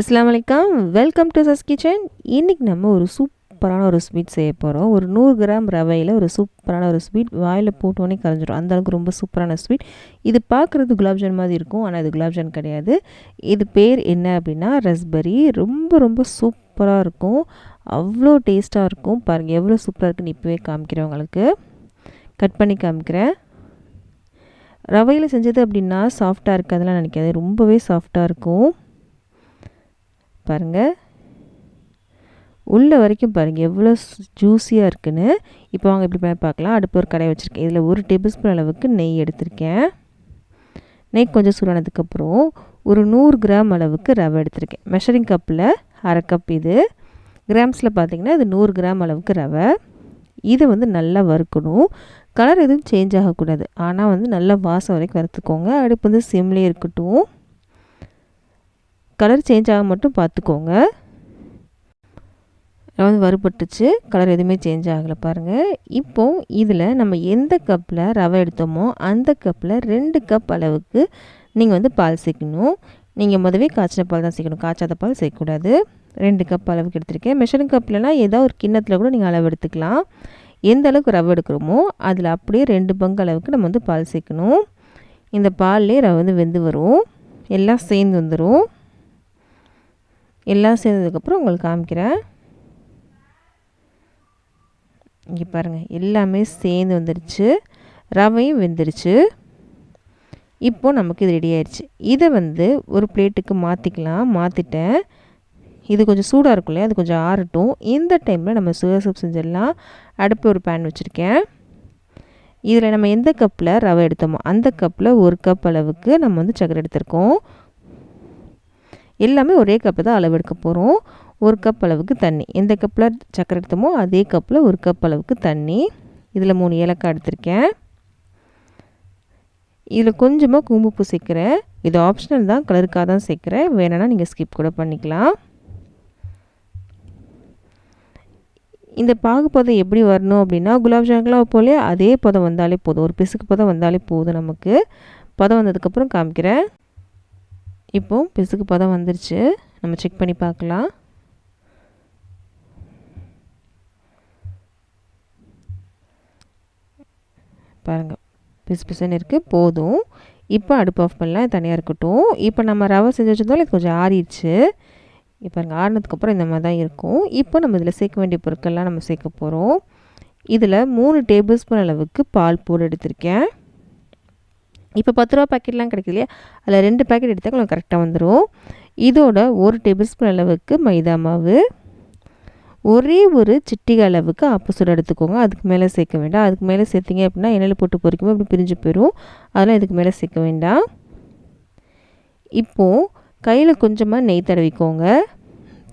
அஸ்லாம் வலைக்கம் welcome to சஸ் kitchen இன்றைக்கி நம்ம ஒரு சூப்பரான ஒரு ஸ்வீட் செய்ய போகிறோம் ஒரு நூறு கிராம் ரவையில் ஒரு சூப்பரான ஒரு ஸ்வீட் வாயில் போட்டோன்னே கரைஞ்சிடும் அந்தளவுக்கு ரொம்ப சூப்பரான ஸ்வீட் இது பார்க்குறது குலாப்ஜான் மாதிரி இருக்கும் ஆனால் இது குலாப்ஜான் கிடையாது. இது பேர் என்ன அப்படின்னா ரஸ்பெரி ரொம்ப ரொம்ப சூப்பராக இருக்கும். அவ்வளோ டேஸ்ட்டாக இருக்கும். பாருங்கள் எவ்வளோ சூப்பராக இருக்குன்னு இப்போவே காமிக்கிறேன் உங்களுக்கு. கட் பண்ணி காமிக்கிறேன். ரவையில் செஞ்சது அப்படின்னா சாஃப்டாக அதெல்லாம் நினைக்காது. ரொம்பவே சாஃப்டாக இருக்கும். பாருங்கள் உள்ளே வரைக்கும் பாருங்கள் எவ்வளோ ஜூஸியாக இருக்குன்னு. இப்போ அவங்க இப்படி பண்ணி பார்க்கலாம். அடுப்பு ஒரு கடையை வச்சுருக்கேன். இதில் ஒரு டேபிள் ஸ்பூன் அளவுக்கு நெய் எடுத்திருக்கேன். நெய் கொஞ்சம் சூடானதுக்கப்புறம் ஒரு நூறு கிராம் அளவுக்கு ரவை எடுத்திருக்கேன். மெஷரிங் கப்பில் அரை கப் இது. கிராம்ஸில் பார்த்திங்கன்னா இது நூறு கிராம் அளவுக்கு ரவை. இதை வந்து நல்லா வறுக்கணும். கலர் எதுவும் சேஞ்ச் ஆகக்கூடாது. ஆனால் வந்து நல்லா வாசம் வரைக்கும் வறுத்துக்கோங்க. அடுப்பு வந்து சிம்லேயே இருக்கட்டும். கலர் சேஞ்ச் ஆக மட்டும் பார்த்துக்கோங்க. அதாவது வறுபட்டுச்சு. கலர் எதுவுமே சேஞ்ச் ஆகலை பாருங்கள் இப்போது இதில் நம்ம எந்த கப்பில் ரவை எடுத்தோமோ அந்த கப்பில் ரெண்டு கப் அளவுக்கு நீங்கள் வந்து பால் சேர்க்கணும். நீங்கள் முதவே காய்ச்சின பால் தான் சேர்க்கணும். காய்ச்சாத பால் சேர்க்கக்கூடாது. ரெண்டு கப் அளவுக்கு எடுத்திருக்கேன். மெஷரிங் கப்லலாம் ஏதோ ஒரு கிண்ணத்தில் கூட நீங்கள் அளவு எடுத்துக்கலாம். எந்த அளவுக்கு ரவை எடுக்கிறோமோ அதில் அப்படியே ரெண்டு பங்கு அளவுக்கு நம்ம வந்து பால் சேர்க்கணும். இந்த பால்லே ரவை வந்து வெந்து வரும். எல்லாம் சேர்ந்து வந்துடும் எல்லாம் சேர்ந்ததுக்கப்புறம் உங்களுக்கு காமிக்கிறேன். இங்கே பாருங்கள் எல்லாமே சேர்ந்து வந்துடுச்சு ரவையும் வெந்துருச்சு. இப்போது நமக்கு இது ரெடி ஆயிடுச்சு இதை வந்து ஒரு பிளேட்டுக்கு மாற்றிக்கலாம் மாற்றிட்டேன் இது கொஞ்சம் சூடாக இருக்கும் இல்லையா? அது கொஞ்சம் ஆறட்டும். இந்த டைமில் நம்ம சுகர் சூப் செஞ்சிடலாம். அடுப்பு ஒரு பேன் வச்சுருக்கேன். இதில் நம்ம எந்த கப்பில் ரவை எடுத்தோமோ அந்த கப்பில் ஒரு கப் அளவுக்கு நம்ம வந்து சக்கரை எடுத்திருக்கோம். எல்லாமே ஒரே கப்பு தான் அளவு எடுக்க போகிறோம் ஒரு கப் அளவுக்கு தண்ணி. எந்த கப்பில் சக்கரை எடுத்தோமோ அதே கப்பில் ஒரு கப் அளவுக்கு தண்ணி. இதில் மூணு ஏலக்காய் எடுத்திருக்கேன். இதில் கொஞ்சமாக குங்குமப்பூ சேர்க்குறேன். இது ஆப்ஷனல் தான். கலருக்காக தான் சேர்க்குறேன். வேணும்னா நீங்கள் ஸ்கிப் கூட பண்ணிக்கலாம். இந்த பாகு பதம் எப்படி வரணும் அப்படின்னா குலாப் ஜாமுன்லாம் போலே அதே பதம் வந்தாலே போதும். ஒரு பிசுக்கு பதம் வந்தாலே போதும் நமக்கு. பதம் வந்ததுக்கப்புறம் காமிக்கிறேன். இப்போது பிசுக்கு பதம் வந்துருச்சு. நம்ம செக் பண்ணி பார்க்கலாம். பாருங்கள் பிசு பிசுன்னு இருக்குது போதும். இப்போ அடுப்பு ஆஃப் பண்ணலாம். தனியாக இருக்கட்டும். இப்போ நம்ம ரவை செஞ்சு வச்சிருந்தாலும் இது கொஞ்சம் ஆறிடுச்சு. இப்போ பாருங்கள் ஆறினதுக்கப்புறம் இந்த மாதிரி தான் இருக்கும். இப்போ நம்ம இதில் சேர்க்க வேண்டிய பொருட்கள்லாம் நம்ம சேர்க்க போகிறோம் இதில் மூணு டேபிள் ஸ்பூன் அளவுக்கு பால் போடு எடுத்திருக்கேன். இப்போ பத்து ரூபா பாக்கெட்லாம் கிடைக்குது இல்லையா அதில் ரெண்டு பேக்கெட் எடுத்தால் உங்களுக்கு கரெக்டாக வந்துடும் இதோட ஒரு டேபிள் ஸ்பூன் அளவுக்கு மைதா மாவு. ஒரே ஒரு சிட்டிகை அளவுக்கு ஆப்போசிட் எடுத்துக்கோங்க. அதுக்கு மேலே சேர்க்க வேண்டாம். அதுக்கு மேலே சேர்த்திங்க அப்படின்னா எண்ணெயில் போட்டு பொறிக்கும் அப்படி பிரிஞ்சு போயிடும் அதெல்லாம் இதுக்கு மேலே சேர்க்க வேண்டாம். இப்போது கையில் கொஞ்சமாக நெய் தடவிக்கோங்க.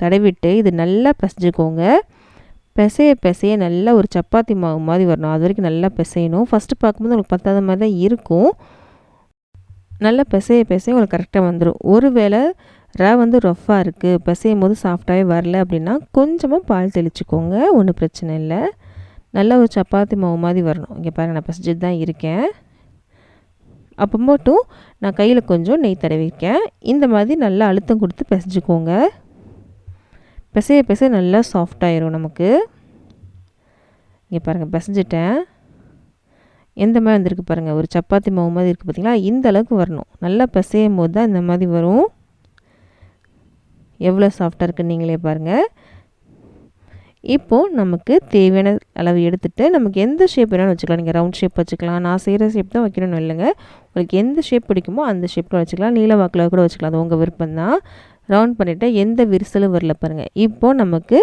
தடவிட்டு இது நல்லா பிசைஞ்சுக்கோங்க. பிசைய பிசைய நல்லா ஒரு சப்பாத்தி மாவு மாதிரி வரணும். அது வரைக்கும் நல்லா பிசையணும். ஃபஸ்ட்டு பார்க்கும்போது உங்களுக்கு பத்தாத மாதிரி தான் இருக்கும். நல்லா பிசைய பிசைய உங்களுக்கு கரெக்டாக வந்துடும் ஒரு வேளை ரவை வந்து ரஃப்பாக இருக்குது பிசையும் போது சாஃப்டாகவே வரல அப்படின்னா கொஞ்சமாக பால் தெளிச்சுக்கோங்க ஒன்றும் பிரச்சனை இல்லை. நல்லா ஒரு சப்பாத்தி மாவு மாதிரி வரணும். இங்கே பாருங்கள் நான் பிசைஞ்சிட்டு தான் இருக்கேன். அப்போ மட்டும் நான் கையில் கொஞ்சம் நெய் தடவிருக்கேன் இந்த மாதிரி நல்லா அழுத்தம் கொடுத்து பிசைஞ்சுக்கோங்க. பிசைய பிசைய நல்லா சாஃப்டாயிரும் நமக்கு. இங்கே பாருங்கள் பிசைஞ்சிட்டேன். எந்த மாதிரி வந்திருக்கு பாருங்கள் ஒரு சப்பாத்தி மாவு மாதிரி இருக்குது பார்த்திங்களா இந்த அளவுக்கு வரணும். நல்லா பிசையும் போது தான் இந்த மாதிரி வரும். எவ்வளோ சாஃப்டாக இருக்குன்னு நீங்களே பாருங்கள் இப்போது நமக்கு தேவையான அளவு எடுத்துகிட்டு நமக்கு எந்த ஷேப் வேணாலும் வச்சுக்கலாம். நீங்கள் ரவுண்ட் ஷேப் வச்சுக்கலாம். நான் செய்கிற ஷேப் தான் வைக்கணும்னு இல்லைங்க. உங்களுக்கு எந்த ஷேப் பிடிக்குமோ அந்த ஷேப்பில் வச்சுக்கலாம். நீல வாக்கில் கூட வச்சுக்கலாம். அது உங்கள் விருப்பம் தான். ரவுண்ட் பண்ணிவிட்டு எந்த விரிசலும் வரல பாருங்கள் இப்போது நமக்கு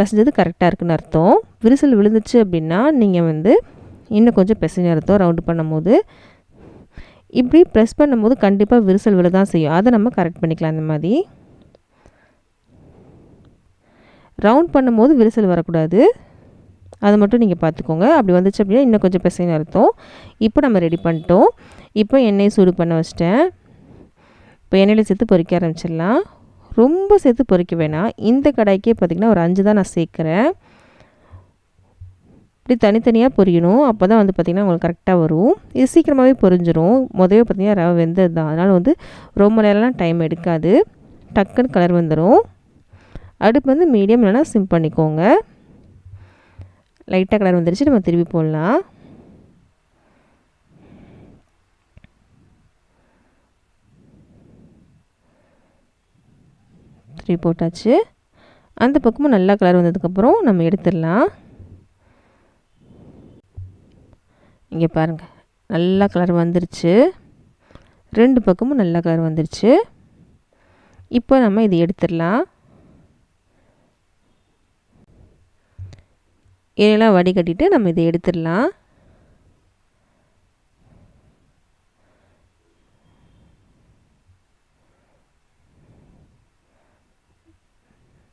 பசஞ்சது கரெக்டாக இருக்குன்னு அர்த்தம். விரிசல் விழுந்துச்சு அப்படின்னா நீங்கள் வந்து இன்னும் கொஞ்சம் பிசைஞ்சு அர்த்தம் ரவுண்டு பண்ணும்போது இப்படி ப்ரெஸ் பண்ணும்போது கண்டிப்பாக விரிசல் விழ தான் செய்யும். அதை நம்ம கரெக்ட் பண்ணிக்கலாம் இந்த மாதிரி. ரவுண்ட் பண்ணும்போது விரிசல் வரக்கூடாது. அதை மட்டும் நீங்கள் பார்த்துக்கோங்க. அப்படி வந்துச்சு அப்படின்னா இன்னும் கொஞ்சம் பெசைன்னு அர்த்தம் இப்போ நம்ம ரெடி பண்ணிட்டோம். இப்போ எண்ணெய் சூடு பண்ண வச்சிட்டேன். இப்போ எண்ணெயில் சேர்த்து பொறிக்க ஆரம்பிச்சிடலாம். ரொம்ப சேர்த்து பொறிக்க வேணாம். இந்த கடாய்க்கே பார்த்திங்கன்னா ஒரு அஞ்சு தான் நான் சேர்க்குறேன். இப்படி தனித்தனியாக பொரியணும். அப்போ தான் வந்து பார்த்திங்கன்னா உங்களுக்கு கரெக்டாக வரும். இது சீக்கிரமாகவே பொரிஞ்சிடும் முதவே பார்த்திங்கன்னா ரவை வெந்தது தான் அதனால் வந்து ரொம்ப நேரம்லாம் டைம் எடுக்காது. டக்குன்னு கலர் வந்துடும் அடுப்பு வந்து மீடியம் இல்லைனா சிம் பண்ணிக்கோங்க. லைட்டாக கலர் வந்துருச்சு. நம்ம திருப்பி போடலாம். திருப்பி போட்டாச்சு. அந்த பக்கமும் நல்லா கலர் வந்ததுக்கப்புறம் நம்ம எடுத்துடலாம். இங்கே பாருங்கள் நல்லா கலர் வந்துருச்சு. ரெண்டு பக்கமும் நல்லா கலர் வந்துருச்சு. இப்போ நம்ம இதை எடுத்துடலாம். இதெல்லாம் வடிகட்டிட்டு நம்ம இதை எடுத்துடலாம்.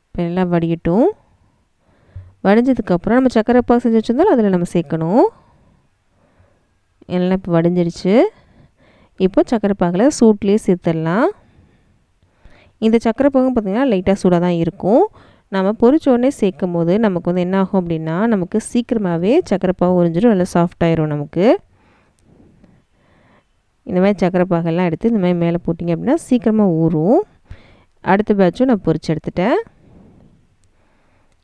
இப்போ எல்லாம் வடிகட்டும். வடிஞ்சதுக்கப்புறம் நம்ம சக்கரை பாக்கு செஞ்சு வச்சுருந்தாலும் அதில் நம்ம சேர்க்கணும். எல்லாம் இப்போ வடிஞ்சிருச்சு. இப்போ சக்கரை பாகில் சூட்லேயே சேர்த்துடலாம். இந்த சக்கரை பாகம் பார்த்திங்கன்னா லைட்டாக சூடாக தான் இருக்கும். நம்ம பொறிச்ச உடனே சேர்க்கும் போது நமக்கு வந்து என்ன ஆகும் அப்படின்னா நமக்கு சீக்கிரமாகவே சக்கரை பாகு உறிஞ்சிடும் நல்லா சாஃப்டாயிரும் நமக்கு. இந்த மாதிரி சக்கரை பாகெல்லாம் எடுத்து இந்த மாதிரி மேலே போட்டிங்க அப்படின்னா சீக்கிரமாக ஊறும். அடுத்த பேட்சும் நான் பொறிச்சு எடுத்துட்டேன்.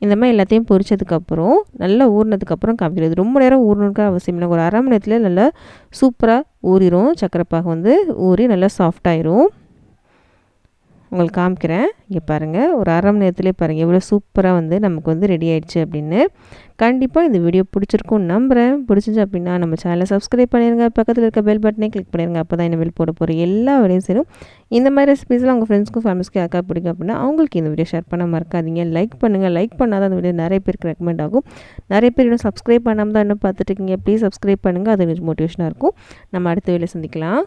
இந்த மாதிரி எல்லாத்தையும் பொரிச்சதுக்கப்புறம் நல்லா ஊறினதுக்கப்புறம் காமிக்கிறது. ரொம்ப நேரம் ஊறணுக்கு அவசியம் இல்லை. ஒரு அரை மணி நேரத்தில் நல்லா சூப்பராக ஊறிடும் சக்கரை பாகு வந்து ஊறி நல்லா சாஃப்டாயிரும் உங்களுக்கு காமிக்கிறேன். இங்கே பாருங்கள் ஒரு அரை மணி நேரத்துலேயே பாருங்கள் எவ்வளோ சூப்பராக வந்து நமக்கு வந்து ரெடி ஆயிடுச்சு அப்படின்னு. கண்டிப்பாக இந்த வீடியோ பிடிச்சிருக்கும் நம்புகிறேன் பிடிச்சிச்சு அப்படின்னா நம்ம சேனலை சப்ஸ்கிரைப் பண்ணிடுங்க பக்கத்தில் இருக்க பெல் பட்டனே கிளிக் பண்ணிடுங்க அப்போ தான் இந்த போட போகிற எல்லா வேலையும் சேரும். இந்த மாதிரி ரெசிபீஸ்லாம் உங்கள் ஃப்ரெண்ட்ஸ்க்கும் ஃபேமிலிஸ்க்கு யாருக்கா பிடிக்கும் அப்படின்னா அவங்களுக்கு இந்த வீடியோ ஷேர் பண்ண மறக்காதீங்க. லைக் பண்ணுங்கள் லைக் பண்ணால் தான் அந்த வீடியோ நிறைய பேருக்கு ரெக்கமெண்ட் ஆகும். நிறைய பேர் இன்னும் சப்ஸ்கிரைப் பண்ணாமல் தான் இன்னும் பார்த்துட்டு இருக்கீங்க. ப்ளீஸ் சப்ஸ்கிரைப் பண்ணுங்கள் அது கொஞ்சம் மோட்டிவேஷனாக இருக்கும். நம்ம அடுத்த வீடியோ சந்திக்கலாம்.